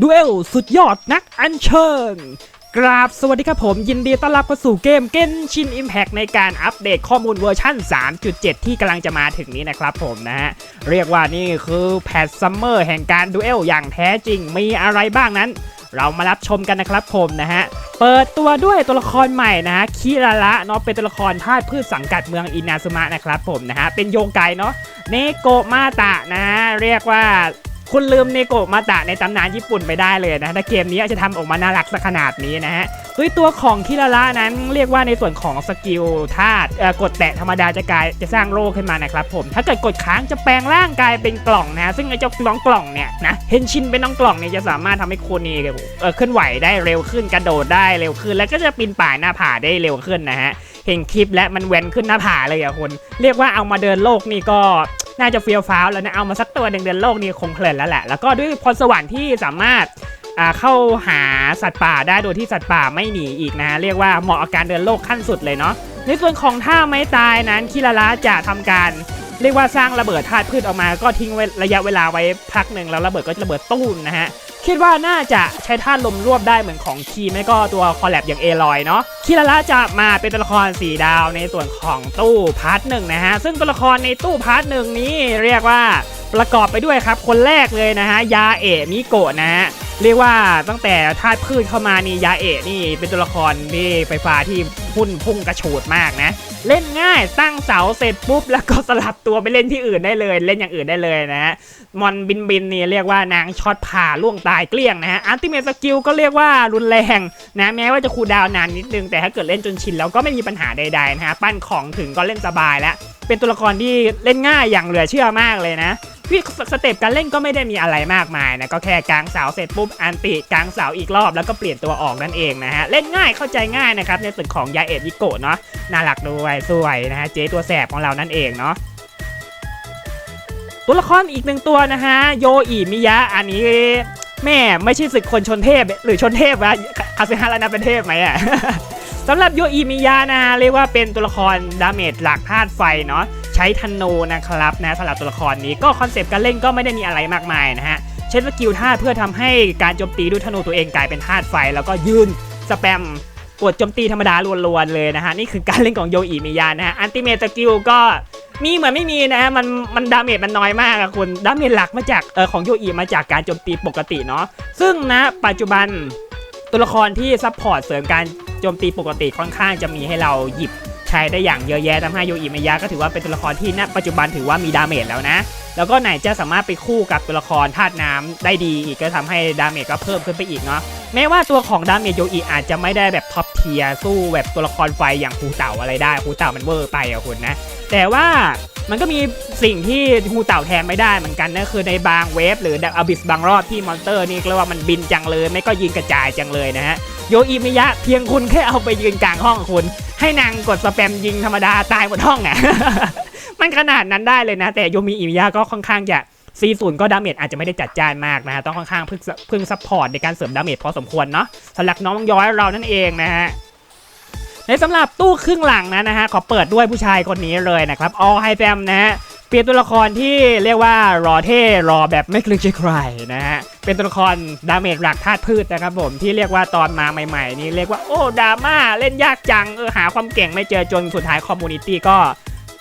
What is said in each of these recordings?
ดูเอลสุดยอดนักอัญเชิญกราบสวัสดีครับผมยินดีต้อนรับเข้าสู่เกมเกนชิน Impact ในการอัปเดตข้อมูลเวอร์ชัน3.7 ที่กำลังจะมาถึงนี้นะครับผมนะฮะ เรียกว่านี่คือแพทซัมเมอร์แห่งการดูเอลอย่างแท้จริงมีอะไรบ้างนั้น เรามารับชมกันนะครับผมนะฮะ เปิดตัวด้วยตัวละครใหม่นะฮะคิราระเนาะเป็นตัวละครธาตุพืชสังกัดเมืองอินาซุมะนะครับผมนะฮะเป็นโยงไกเนาะเนโกมาตะนะฮะเรียกว่า คุณลืมเนโกะมาตะในตำนานญี่ปุ่นไปได้เลยนะถ้าเกมนี้จะทำออกมาน่ารักสักขนาดนี้นะฮะเฮ้ยตัวของคิราระนั้นเรียกว่าในส่วนของสกิลธาตุกดแตะธรรมดาจะกลายจะสร้างโรคขึ้นมานะครับผม ถ้าเกิดกดค้างจะแปลงร่างกายเป็นกล่องนะซึ่งไอ้เจ้าน้องกล่องเนี่ยนะเฮนชินเป็นน้องกล่องเนี่ยจะสามารถทำให้คุณนี่เออเคลื่อนไหวได้เร็วขึ้นกระโดดได้เร็วขึ้น แล้วก็จะปีนป่ายหน้าผาได้เร็วขึ้นนะฮะเห็นคลิปและมันแว้นขึ้นหน้าผาเลยอะคุณเรียกว่าเอามาเดินโลกนี่ก็ น่าจะเฟี้ยวฟ้าวแล้วนะเอามาสักตัวหนึ่งเดินโลกนี่คงเพลินแล้วแหละ แล้วก็ด้วยพรสวรรค์ที่สามารถเข้าหาสัตว์ป่าได้โดยที่สัตว์ป่าไม่หนีอีกนะ เรียกว่าเหมาะอาการเดินโลกขั้นสุดเลยเนาะในส่วนของท่าไม้ตายนั้นคิราระจะทำการเรียกว่าสร้างระเบิดธาตุพืชออกมา ก็ทิ้งระยะเวลาไว้พักหนึ่งแล้วระเบิดก็จะระเบิดตู้มนะฮะ คิดว่าน่าจะใช้ท่าลมรวบได้เหมือนของคีไม่ก็ตัวคอลแลบอย่างเอลอยเนาะคิราระจะมาเป็นตัวละคร4ดาวในส่วนของตู้พาร์ทหนึ่งนะฮะ ซึ่งตัวละครในตู้พาร์ทหนึ่งนี้เรียกว่าประกอบไปด้วยครับ คนแรกเลยนะฮะ ยาเอะมิโกะนะฮะเรียกว่าตั้งแต่ธาตุพืชเข้ามานี่ยาเอะนี่เป็นตัวละครที่ไฟฟ้าที่ พุ่นพุ่งกระโฉดมากนะ เล่นง่ายตั้งเสาเสร็จปุ๊บ แล้วก็สลับตัวไปเล่นที่อื่นได้เลย เล่นอย่างอื่นได้เลยนะฮะมอนบินบินนี่เรียกว่านางช็อตผ่าล่วงตายเกลี้ยงนะฮะอัลติเม e สกิลก็เรียกว่ารุนแรงนะแม้ว่าจะคูดาวน์นานนิดนึง แต่ถ้าเกิดเล่นจนชินแล้วก็ไม่มีปัญหาใดๆนะฮะปั้นของถึงก็เล่นสบายแล้วเป็นตัวละครที่เล่นง่ายอย่างเหลือเชื่อมากเลยนะพี่สเต็ปการเล่นก็ไม่ได้มีอะไรมากมายนะก็แค่กลางเสาเสร็จปุ๊บอันติกลางเสาอีกรอบแล้วก็เปลี่ยนตัวออกนั่นเองนะฮะเล่นง่ายเข้าใจง่ายนะครับในส่วนของยาเอ็ดวิโกะเนาะน่ารักด้วยสวยนะฮะเจ๊ตัวแสบของเรานั่นเองเนาะตัวละครอีกหนึ่งตัวนะฮะโยอิมิยะอันนี้แม่ไม่ใช่ศึกคนชนเทพ หรือชนเทพวะคาซึฮะแล้วนะเป็นเทพไหมอะสำหรับโยอิมิยะนะฮะเรียกว่าเป็นตัวละครดาเมจหลักธาตุไฟเนาะใช้ธนูนะครับนะสำหรับตัวละครนี้ก็คอนเซปต์การเล่นก็ไม่ได้มีอะไรมากมายนะฮะใช้สกิลธาตุเพื่อทำให้การโจมตีด้วยธนูตัวเองกลายเป็นธาตุไฟ แล้วก็ยืนสแปม กดโจมตีธรรมดาล้วนๆเลยนะฮะนี่คือการเล่นของโยอิมิยานะฮะอันติเมตสกิลก็มีเหมือนไม่มีนะฮะมันมันดาเมจมันน้อยมากอะคุณดาเมจหลักมาจากเออของโยอิมาจากการโจมตีปกติเนาะซึ่งนะปัจจุบันตัวละครที่ซัพพอร์ตเสริมการโจมตีปกติค่อนข้างจะมีให้เราหยิบ ใช้ได้อย่างเยอะแยะทำให้โยอิมายะก็ถือว่าเป็นตัวละครที่ณปัจจุบันถือว่ามีดาเมจแล้วนะ แล้วก็ไหนจะสามารถไปคู่กับตัวละครธาตุน้ำได้ดีอีกก็ทำให้ดาเมจก็เพิ่มขึ้นไปอีกเนาะแม้ว่าตัวของดาเมจโยอีอาจจะไม่ได้แบบท็อปเทียสู้แบบตัวละครไฟอย่างฮูเต่าอะไรได้ฮูเต่ามันเวอร์ไปอะคุณนะ แต่ว่ามันก็มีสิ่งที่ฮูเต่าแทนไม่ได้เหมือนกันนะคือในบางเวฟหรือดับอบิสบางรอบที่มอนสเตอร์นี่เรียกว่ามันบินจังเลย ไม่ก็ยิงกระจายจังเลยนะฮะ โยอิมิยะ เพียงคุณแค่เอาไปยืนกลางห้องคุณ ให้นางกดสแปมยิงธรรมดาตายหมดห้องอะมันขนาดนั้นได้เลยนะ แต่โยมิอิมิยะก็ค่อนข้างจะซีศูนย์ก็ดาเมจอาจจะไม่ได้จัดจ้านมากนะฮะต้องค่อนข้างพึ่งพึ่งซัพพอร์ตในการเสริมดาเมจพอสมควรเนาะสำหรับน้องย้อยเรานั่นเองนะฮะในสำหรับตู้ครึ่งหลังนะนะฮะขอเปิดด้วยผู้ชายคนนี้เลยนะครับออไฮแฟมนะฮะ ลี่ยนตัวละครที่เรียกว่ารอเท่รอแบบไม่เกรงใจใครนะฮะเป็นตัวละครดาเมจหลักธาตุพืชนะครับผมที่เรียกว่าตอนมาใหม่ๆ นี่เรียกว่าโอ้ดราม่าเล่นยากจังเออหาความเก่งไม่เจอจนสุดท้ายคอมมูนิตี้ก็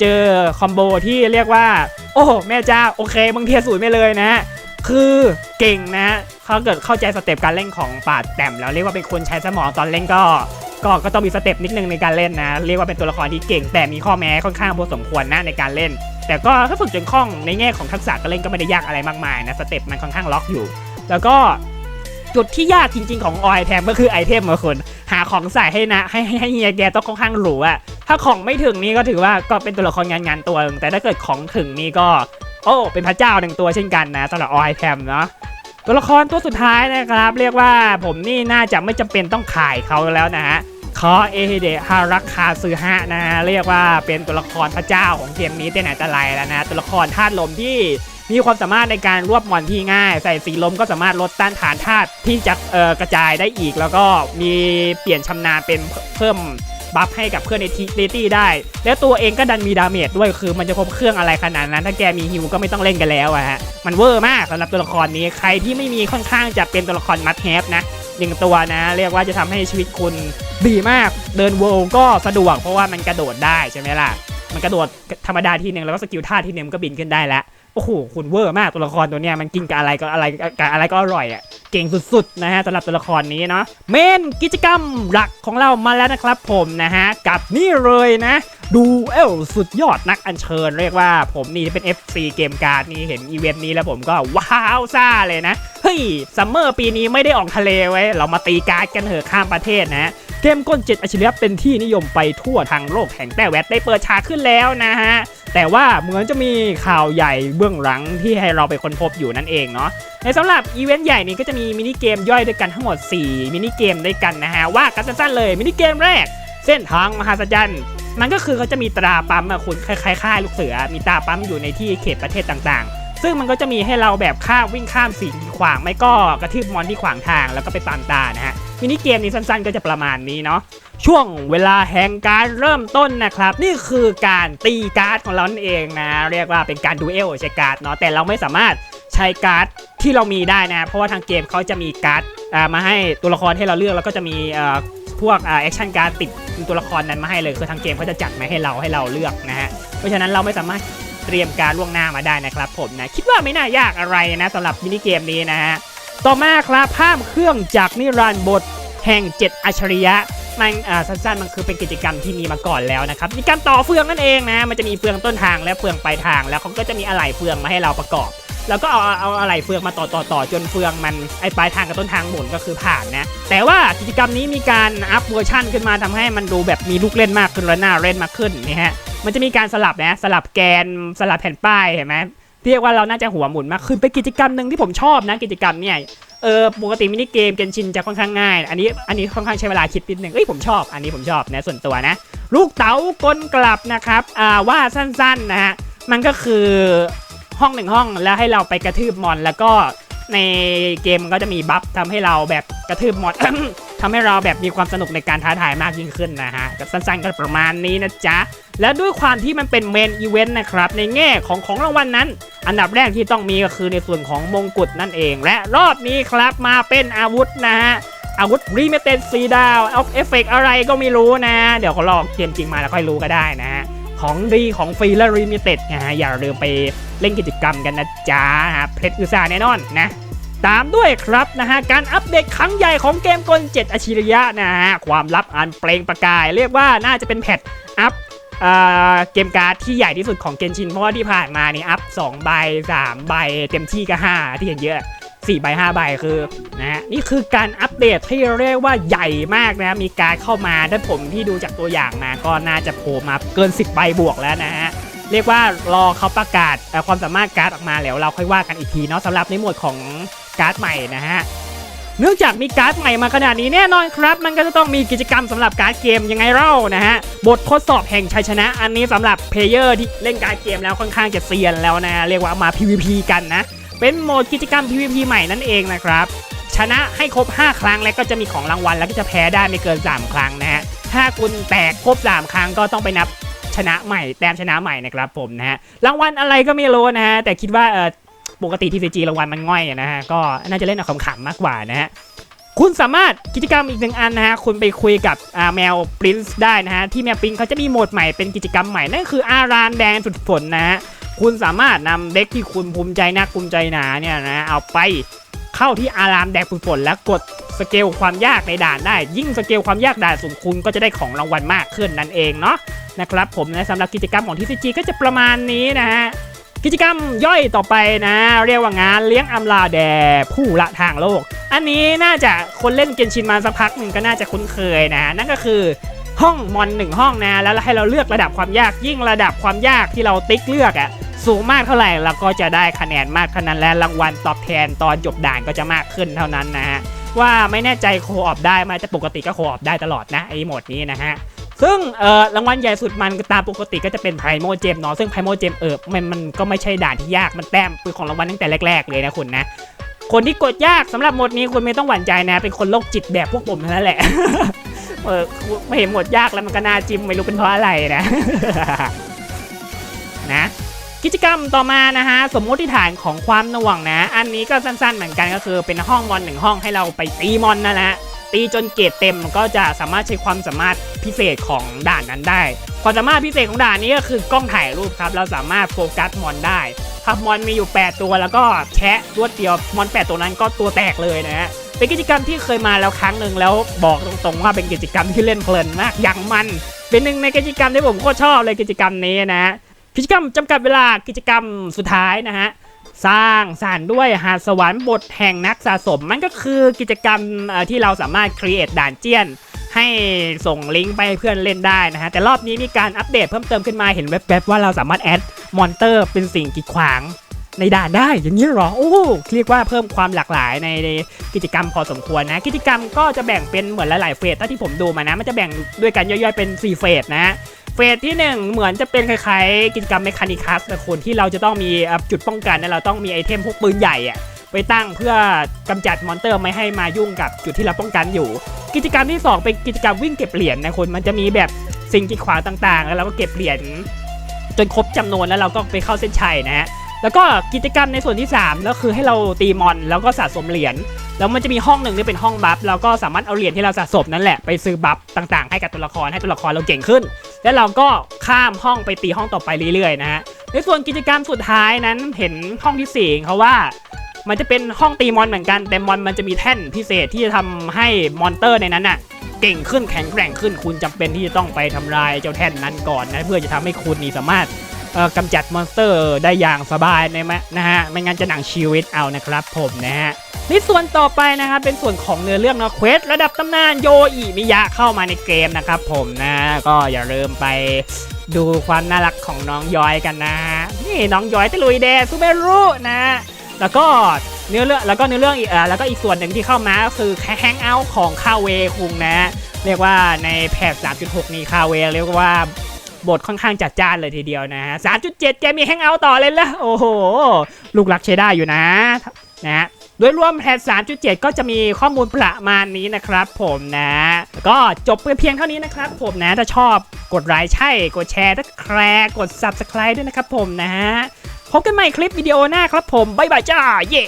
เจอคอมโบที่เรียกว่า โอ้แม่เจ้าโอเคมึงเทียสูตรไม่เลยนะคือเก่งนะเขาเกิดเข้าใจสเต็ปการเล่นของป่าแต้มแล้วเรียกว่าเป็นคนใช้สมองตอนเล่นก็ก็ก็ต้องมีสเต็ปนิดนึงในการเล่นนะ เรียกว่าเป็นตัวละครที่เก่งแต่มีข้อแม้ค่อนข้างพอสมควรนะในการเล่น แต่ก็ถ้าฝึกจนคล่องในแง่ของทักษะการเล่นก็ไม่ได้ยากอะไรมากมายนะสเต็ปมันค่อนข้างล็อกอยู่ แล้วก็จุดที่ยากจริง ๆ ของออยแทมก็คือไอเทมมาคนหาของใส่ให้นะให้ให้เฮียแกต้องค่อนข้างหรูอะถ้าของไม่ถึงนี่ก็ถือว่าก็เป็นตัวละครงานงานตัวนึงแต่ถ้าเกิดของถึงนี่ก็ โอ้ เป็นพระเจ้าหนึ่งตัวเช่นกันนะสำหรับออยแทมเนาะตัวละครตัวสุดท้ายนะครับ เรียกว่าผมนี่น่าจะไม่จำเป็นต้องขายเขาแล้วนะฮะ คอเอฮิเดะฮารักคาซึฮะนะฮะเรียกว่าเป็นตัวละครพระเจ้าของเกมนี้แต่ไหนแต่ไรแล้วนะตัวละครธาตุลมที่มีความสามารถในการรวบมอนที่ง่าย ใส่สีลมก็สามารถลดต้านทานธาตุที่จะกระจายได้อีก แล้วก็มีเปลี่ยนชำนาญเป็นเพิ่มบัฟให้กับเพื่อนในทีเลตี้ได้ แล้วตัวเองก็ดันมีดาเมจด้วยคือมันจะครบเครื่องอะไรขนาดนั้น ถ้าแกมีฮิวก็ไม่ต้องเล่นกันแล้วอะฮะมันเวอร์มากสำหรับตัวละครนี้ใครที่ไม่มีค่อนข้างจะเป็นตัวละครมัดแฮปนะ หนึ่งตัวนะ เรียกว่าจะทำให้ชีวิตคุณดีมากเดินเวิลก็สะดวกเพราะว่ามันกระโดดได้ใช่ไหมล่ะ มันกระโดดธรรมดาทีหนึ่งแล้วก็สกิลท่าทีหนึงมันก็บินขึ้นได้แล้วโอ้โหคุณเวอร์มากตัวละครตัวเนี้ยมันกินกับอะไรก็อะไรกับอะไรก็อร่อยอะเก่งสุดๆนะฮะสำหรับตัวละครนี้เนาะเมนกิจกรรมหลักของเรามาแล้วนะครับผมนะฮะกับนี่เลยนะดูเอลสุดยอดนักอัญเชิญ เรียกว่าผมนี่เป็น FC เกมการ์ดนี่เห็นอีเวนต์นี้แล้วผมก็ว้าวซ่าเลยนะ เฮ้ยซัมเมอร์ปีนี้ไม่ได้ออกทะเลไว้ เรามาตีการ์ดกันเถอะข้ามประเทศนะ เกมก้นเจ็ดอัจฉริยะเป็นที่นิยมไปทั่วทางโลกแห่งแต้แวดได้เปิดฉากขึ้นแล้วนะฮะ แต่ว่าเหมือนจะมีข่าวใหญ่เบื้องหลังที่ให้เราไปค้นพบอยู่นั่นเองเนาะในสำหรับอีเวนต์ใหญ่นี้ก็จะมีมินิเกมย่อยด้วยกันทั้งหมด 4 มินิเกมด้วยกันนะฮะ ว่ากันสั้นๆเลยมินิเกมแรก เส้นทางมหาสจรรย์มันก็คือเขาจะมีตราปั๊มอะคุณคล้ายๆค่ายลูกเสือ มีตราปั๊มอยู่ในที่เขตประเทศต่างๆ ซึ่งมันก็จะมีให้เราแบบข้ามวิ่งข้ามสิ่งที่ขวางไม่ก็กระทืบมอนที่ขวางทางแล้วก็ไปตามตานะฮะ มินิเกมนี้สั้นๆ ก็จะประมาณนี้เนาะช่วงเวลาแห่งการเริ่มต้นนะครับ นี่คือการตีการ์ดของเรานั่นเองนะ เรียกว่าเป็นการดูเอลใช้การ์ดเนาะแต่เราไม่สามารถใช้การ์ดที่เรามีได้นะ เพราะว่าทางเกมเขาจะมีการ์ดมาให้ตัวละครให้เราเลือกแล้วก็จะมีพวกแอคชั่นการ์ดติดตัวละครนั้นมาให้เลยคือทางเกมเขาจะจัดมาให้เราให้เราเลือกนะฮะเพราะฉะนั้นเราไม่สามารถเตรียมการล่วงหน้ามาได้นะครับผมนะคิดว่าไม่น่ายากอะไรนะสำหรับมินิเกมนี้นะฮะ ต่อมาครับภาพเครื่องจากนิรันดร์บทแห่งเจ็ดอัจฉริยะมันสั้นๆมันคือเป็นกิจกรรมที่มีมาก่อนแล้วนะครับมีการต่อเฟืองนั่นเองนะมันจะมีเฟืองต้นทางและเฟืองปลายทาง แล้วเขาก็จะมีอะไหล่เฟืองมาให้เราประกอบ แล้วก็เอาเอาอะไหล่เฟืองมาต่อต่อต่อจนเฟืองมันไอปลายทางกับต้นทางหมุนก็คือผ่านนะแต่ว่ากิจกรรมนี้มีการอัพเวอร์ชันขึ้นมาทำให้มันดูแบบมีลูกเล่นมากขึ้นและน่าเล่นมากขึ้นนี่ฮะมันจะมีการสลับนะสลับแกนสลับแผ่นป้ายเห็นไหม เรียกว่าเราน่าจะหัวหมุนมากขึ้นเป็นกิจกรรมหนึ่งที่ผมชอบนะกิจกรรมเนี่ยเออปกติมินิเกมเกนชินจะค่อนข้างง่าย อันนี้อันนี้ค่อนข้างใช้เวลาคิดนิดนึงเอ้ยผมชอบ อันนี้ผมชอบนะส่วนตัวนะ ลูกเต๋ากลกลับนะครับอ่าว่าสั้นๆนะฮะมันก็คือห้องหนึ่งห้องแล้วให้เราไปกระทืบมอนแล้วก็ ในเกมมันก็จะมีบัฟทำให้เราแบบกระทืบมอนทำให้เราแบบมีความสนุกในการท้าทายมากยิ่งขึ้นนะฮะก็สั้นๆก็ประมาณนี้นะจ๊ะ และด้วยความที่มันเป็นเมนอีเวนต์นะครับ ในแง่ของของรางวัลนั้น อันดับแรกที่ต้องมีก็คือในส่วนของมงกุฎนั่นเอง และรอบนี้ครับมาเป็นอาวุธนะฮะอาวุธรีเมเต็ดซีดาวออฟเอฟเฟกอะไรก็ไม่รู้นะ เดี๋ยวเขาลองเกมจริงมาแล้วค่อยรู้ก็ได้นะฮะของดีของฟรีและรีเมเต็ดนะฮะอย่าลืมไป เล่นกิจกรรมกันนะจ๊ะเพชรอุตสาแน่นอนนะตามด้วยครับนะฮะการอัปเดตครั้งใหญ่ของเกมกล7อัจฉริยะนะฮะความลับอันเปล่งประกาย เรียกว่าน่าจะเป็นแพทอัพเกมการ์ดที่ใหญ่ที่สุดของเกนชินเพราะว่าที่ผ่านมานี่อัพ2ใบ3ใบเต็มที่ก็ 5 ที่เห็นเยอะ4ใบ5ใบคือนะฮะนี่คือการอัปเดตที่เรียกว่าใหญ่มากนะมีการเข้ามาถ้าผมที่ดูจากตัวอย่างมาก็น่าจะโผล่มาเกิน 10ใบบวกแล้วนะฮะ เรียกว่ารอเขาประกาศเอ่ความสามารถการ์ดออกมาแล้วเราค่อยว่ากันอีกทีเนาะสำหรับในหมวดของการ์ดใหม่นะฮะเนื่องจากมีการ์ดใหม่มาขนาดนี้แน่นอนครับ มันก็จะต้องมีกิจกรรมสำหรับการ์ดเกมยังไงเล่านะฮะบททดสอบแห่งชัยชนะ อันนี้สำหรับเพลเยอร์ที่เล่นการ์ดเกมแล้วค่อนข้างจะเซียนแล้วนะเรียกว่ามา PVP กันนะ เป็นโหมดกิจกรรม PVP ใหม่นั่นเองนะครับชนะให้ครบ 5 ครั้งแล้วก็จะมีของรางวัล แล้วก็จะแพ้ได้ไม่เกิน 3 ครั้งนะฮะถ้าคุณแตกครบ 3 ครั้งก็ต้องไปนับ ชนะใหม่แต้มชนะใหม่นะครับผมนะฮะรางวัลอะไรก็ไม่รู้นะฮะแต่คิดว่าเออปกติ TCG รางวัลมันง่อยนะฮะก็น่าจะเล่นเอาขำๆมากกว่านะฮะคุณสามารถกิจกรรมอีกหนึ่งอันนะฮะคุณไปคุยกับอ่าแมวปรินซ์ได้นะฮะที่แมวปรินซ์เขาจะมีโหมดใหม่เป็นกิจกรรมใหม่นั่นคืออารานแดงสุดฝนนะฮะคุณสามารถนำเด็กที่คุณภูมิใจนักภูมิใจหนาเนี่ยนะเอาไป เข้าที่อารามแดงสุดฝนแล้วกดสเกลความยากในด่านได้ ยิ่งสเกลความยากด่านสูงคุณก็จะได้ของรางวัลมากขึ้นนั่นเองเนาะนะครับผมนะสำหรับกิจกรรมของ TCG ก็จะประมาณนี้นะฮะกิจกรรมย่อยต่อไปนะ เรียกว่างานเลี้ยงอำลาแด่ผู้ละทางโลก อันนี้น่าจะคนเล่นเกนชินมาสักพักหนึ่งก็น่าจะคุ้นเคยนะนั่นก็คือห้องมอนหนึ่งห้องนะแล้วให้เราเลือกระดับความยากยิ่งระดับความยากที่เราติ๊กเลือกอะ สูงมากเท่าไหร่เราก็จะได้คะแนนมากเท่านั้นและรางวัลตอบแทนตอนจบด่านก็จะมากขึ้นเท่านั้นนะฮะว่าไม่แน่ใจโคออฟได้ไหมแต่ปกติก็โคออฟได้ตลอดนะไอ้โหมดนี้นะฮะซึ่งเออรางวัลใหญ่สุดมันตามปกติก็จะเป็นไพโมเจมเนาะซึ่งไพโมเจมเออมันมันก็ไม่ใช่ด่านที่ยากมันแต้มเป็นของรางวัลตั้งแต่แรก ๆ เลยนะคุณนะคนที่กดยากสำหรับโหมดนี้คุณไม่ต้องหวั่นใจนะ เป็นคนโรคจิตแบบพวกผมนั้นแหละเออไม่เห็นหมดยากแล้วมันก็น่าจิ้มไม่รู้เป็นเพราะอะไรนะ นะ กิจกรรมต่อมานะฮะสมมติฐานของความหน่วงนะ อันนี้ก็สั้นๆ เหมือนกันก็คือเป็นห้องมอนหนึ่งห้องให้เราไปตีมอนนั่นแหละตีจนเกรดเต็มก็จะสามารถใช้ความสามารถพิเศษของด่านนั้นได้ ความสามารถพิเศษของด่านนี้ก็คือกล้องถ่ายรูปครับ เราสามารถโฟกัสมอนได้ถ้ามอนมีอยู่ 8 ตัวแล้วก็แชะรวดเดียวมอน 8 ตัวนั้นก็ตัวแตกเลยนะฮะเป็นกิจกรรมที่เคยมาแล้วครั้งหนึ่งแล้วบอกตรงๆว่าเป็นกิจกรรมที่เล่นเพลินมากอย่างมัน เป็นหนึ่งในกิจกรรมที่ผมโคตรชอบเลยกิจกรรมนี้นะฮะ กิจกรรมจำกัดเวลากิจกรรมสุดท้ายนะฮะสร้างสารด้วยหาสวรรค์บทแห่งนักสะสม มันก็คือกิจกรรมที่เราสามารถ create ด่านเจียน ให้ส่งลิงก์ไปให้เพื่อนเล่นได้นะฮะ แต่รอบนี้มีการอัปเดตเพิ่มเติมขึ้นมาเห็นแวบๆว่าเราสามารถแอดมอนเตอร์เป็นสิ่งกีดขวางในด่านได้อย่างนี้หรอ โอ้เรียกว่าเพิ่มความหลากหลายในในกิจกรรมพอสมควรนะ กิจกรรมก็จะแบ่งเป็นเหมือนหลายๆเฟสถ้าที่ผมดูมานะ มันจะแบ่งด้วยกันย่อยๆเป็น 4 เฟสนะ เฟสที่ 1 เหมือนจะเป็นคล้ายๆ กิจกรรมเมคานิคัสนะคุณที่เราจะต้องมีจุดป้องกันนะเราต้องมีไอเทมพวกปืนใหญ่อะไปตั้งเพื่อกำจัดมอนเตอร์ไม่ให้มายุ่งกับจุดที่เราป้องกันอยู่ กิจกรรมที่ 2 เป็นกิจกรรมวิ่งเก็บเหรียญนะคุณมันจะมีแบบสิ่งกีดขวางต่างๆ แล้วเราก็เก็บเหรียญจนครบจำนวนแล้วเราก็ไปเข้าเส้นชัยนะฮะ แล้วก็กิจกรรมในส่วนที่3ก็คือให้เราตีมอนแล้วก็สะสมเหรียญแล้วมันจะมีห้องหนึ่งที่เป็นห้องบัฟเราก็สามารถเอาเหรียญที่เราสะสมนั่นแหละไปซื้อบัฟต่างๆ ให้กับตัวละครให้ตัวละครเราเก่งขึ้น แล้วเราก็ข้ามห้องไปตีห้องต่อไปเรื่อยๆนะฮะในส่วนกิจกรรมสุดท้ายนั้นเห็นห้องที่สี่เขาว่ามันจะเป็นห้องตีมอนเหมือนกันแต่มอนมันจะมีแท่นพิเศษที่จะทำให้มอนเตอร์ในนั้นน่ะเก่งขึ้นแข็งแกร่งขึ้นคุณจำเป็นที่จะต้องไปทำลายเจ้าแท่นนั้นก่อนนะเพื่อจะทำให้คุณนี่สามารถ กำจัดมอนสเตอร์ได้อย่างสบายนะมะนะฮะไม่งั้นจะหนังชีวิตเอานะครับผมนะฮะในส่วนต่อไปนะครับเป็นส่วนของเนื้อเรื่องนะเควสระดับตำนานโยอิมิยะเข้ามาในเกมนะครับผมนะก็อย่าลืมไปดูความน่ารักของน้องย้อยกันนะนี่น้องย้อยตะลุยแดซูเบรุนะแล้วก็เนื้อเรื่องแล้วก็เนื้อเรื่องอีกแล้วก็อีกส่วนหนึ่งที่เข้ามาก็คือแฮงเอาท์ของคาเวคุงนะ เรียกว่าในแพท3.6 นี้คาเวเรียกว่า บทค่อนข้างจัดจ้านเลยทีเดียวนะฮะ3.7แกมีแฮงเอาท์ต่อเลยละโอ้โห ลูกรักใช้ได้อยู่นะนะฮะโดยรวมแพท3.7 ก็จะมีข้อมูลประมาณนี้นะครับผมนะ ก็จบไปเพียงเท่านี้นะครับผมนะ ถ้าชอบกดไลค์ใช่ กดแชร์ถ้าแคร์กด Subscribe ด้วยนะครับผมนะฮะ พบกันใหม่คลิปวิดีโอหน้าครับผม บ๊ายบายจ้า เย่